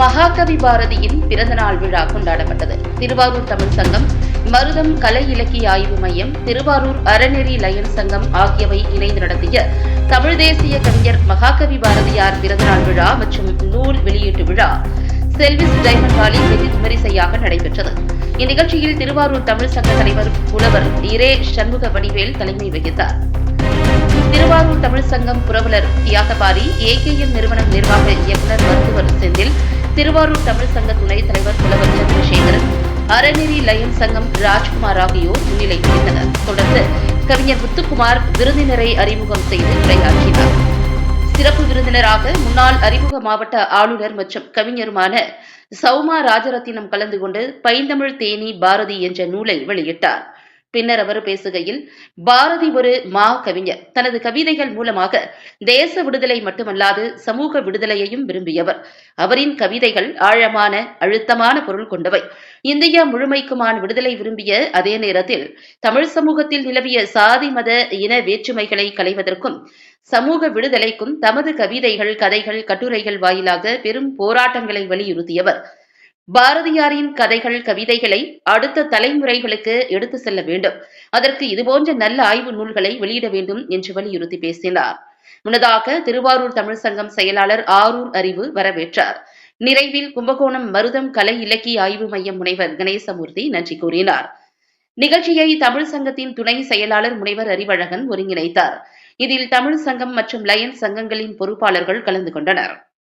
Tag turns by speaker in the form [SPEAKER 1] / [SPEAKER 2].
[SPEAKER 1] மகாகவி பாரதியின் பிறந்தநாள் விழா கொண்டாடப்பட்டது. திருவாரூர் தமிழ் சங்கம் மருதம் கலை இலக்கிய ஆய்வு மையம் திருவாரூர் அறநெறி லயன் சங்கம் ஆகியவை இணைந்து நடத்திய தமிழ் தேசிய கவிஞர் மகாகவி பாரதியார் பிறந்தநாள் விழா மற்றும் நூல் வெளியீட்டு விழா செல்விஸ் டைமண்ட் ஹாலில் வெகு விமரிசையாக நடைபெற்றது. இந்நிகழ்ச்சியில் திருவாரூர் தமிழ் சங்க தலைவர் புலவர் இரே சண்முக வடிவேல் தலைமை வகித்தார். திருவாரூர் தமிழ் சங்கம் புரவலர் தியாகபாரி ஏகேஎம் நிறுவனம் நிர்வாக இயக்குநர் மருத்துவர் செந்தில் திருவாரூர் தமிழ் சங்க துணைத் தலைவர் புலவர் சந்திரசேகரன் அறநெறி லயன் சங்கம் ராஜ்குமார் ஆகியோர் முன்னிலை வகித்தனர். தொடர்ந்து கவிஞர் முத்துக்குமார் விருந்தினரை அறிமுகம் செய்து உரையாற்றினார். சிறப்பு விருந்தினராக முன்னாள் அறிமுக மாவட்ட ஆளுநர் மற்றும் கவிஞருமான சௌமா ராஜரத்தினம் கலந்து கொண்டு பைந்தமிழ் தேனி பாரதி என்ற நூலை வெளியிட்டார். பின்னர் அவர் பேசுகையில் பாரதி ஒரு மா கவிஞர் தனது கவிதைகள் மூலமாக தேச விடுதலை மட்டுமல்லாது சமூக விடுதலையையும் விரும்பியவர். அவரின் கவிதைகள் ஆழமான அழுத்தமான பொருள் கொண்டவை. இந்தியா முழுமைக்குமான விடுதலை விரும்பிய அதே நேரத்தில் தமிழ் சமூகத்தில் நிலவிய சாதி மத இன வேற்றுமைகளை களைவதற்கும் சமூக விடுதலைக்கும் தமது கவிதைகள் கதைகள் கட்டுரைகள் வாயிலாக பெரும் போராட்டங்களை வலியுறுத்தியவர். பாரதியாரின் கதைகள் கவிதைகளை அடுத்த தலைமுறைகளுக்கு எடுத்து செல்ல வேண்டும். அதற்கு இதுபோன்ற நல்ல ஆய்வு நூல்களை வெளியிட வேண்டும் என்று வலியுறுத்தி பேசினார். முன்னதாக திருவாரூர் தமிழ் சங்கம் செயலாளர் ஆரூர் அறிவு வரவேற்றார். நிறைவில் கும்பகோணம் மருதம் கலை இலக்கிய ஆய்வு மையம் முனைவர் கணேசமூர்த்தி நன்றி கூறினார். நிகழ்ச்சியை தமிழ் சங்கத்தின் துணை செயலாளர் முனைவர் அறிவழகன் ஒருங்கிணைத்தார். இதில் தமிழ் சங்கம் மற்றும் லயன் சங்கங்களின் பொறுப்பாளர்கள் கலந்து கொண்டனர்.